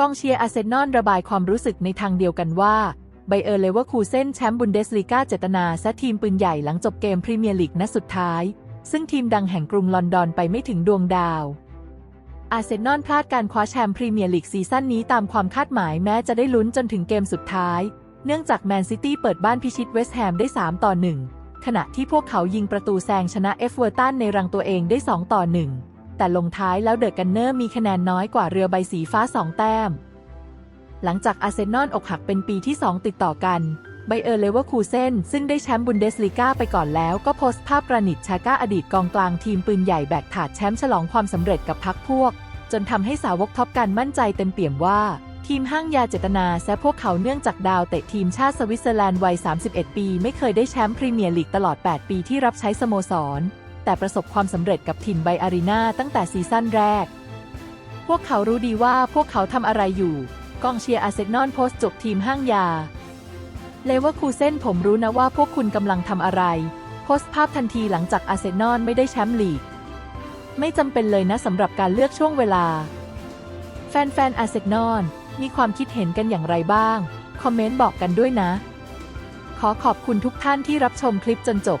กองเชียร์อาร์เซนอลระบายความรู้สึกในทางเดียวกันว่าไบเออร์เลเวอร์คูเซนแชมป์บุนเดสลีกาเจตนาซะทีมปืนใหญ่หลังจบเกมพรีเมียร์ลีกนัดสุดท้าย ซึ่งทีมดังแห่งกรุงลอนดอนไปไม่ถึงดวงดาว อาร์เซนอลพลาดการคว้าแชมป์พรีเมียร์ลีกซีซั่นนี้ตามความคาดหมายแม้จะได้ลุ้นจนถึงเกมสุดท้าย เนื่องจากแมนซิตี้เปิดบ้านพิชิตเวสต์แฮมได้ 3 ต่อ 1 ขณะที่พวกเขายิงประตูแซงชนะเอฟเวอร์ตันในรังตัวเองได้ 2 ต่อ 1 แต่ลงท้ายแล้วเดอะกันเนอร์มีคะแนนน้อยกว่าเรือใบสีฟ้า 2 แต้ม หลังจากอาร์เซนอลอกหักเป็นปีที่ 2 ติดต่อกันไบเออร์เลเวอร์คูเซนซึ่งได้แชมป์บุนเดสลีกาไปก่อนแล้วก็โพสต์ภาพกรานิตชาก้าอดีตกองกลางทีมปืนใหญ่แบกถาดแชมป์ฉลองความสำเร็จกับพักพวก จนทำให้สาวกท็อปกันมั่นใจเต็มเปี่ยมว่า ทีมห้างยาเจตนาแซะพวกเขาเนื่องจากดาวเตะทีมชาติสวิตเซอร์แลนด์วัย 31 ปี ไม่เคยได้แชมป์พรีเมียร์ลีกตลอด 8 ปีที่รับใช้สโมสร แต่ประสบความสำเร็จกับถิ่นไบอารีนาตั้งแต่ซีซั่นแรก พวกเขารู้ดีว่าพวกเขาทำอะไรอยู่ กองเชียร์อาร์เซนอลโพสต์จบทีมห้างยา เลเวอร์คูเซนผมรู้นะว่าพวกคุณกำลังทำอะไร โพสต์ภาพทันทีหลังจากอาร์เซนอลไม่ได้แชมป์ลีก ไม่จำเป็นเลยนะสำหรับการเลือกช่วงเวลา แฟนๆอาร์เซนอลมีความคิดเห็นกันอย่างไรบ้าง คอมเมนต์บอกกันด้วยนะ ขอขอบคุณทุกท่านที่รับชมคลิปจนจบ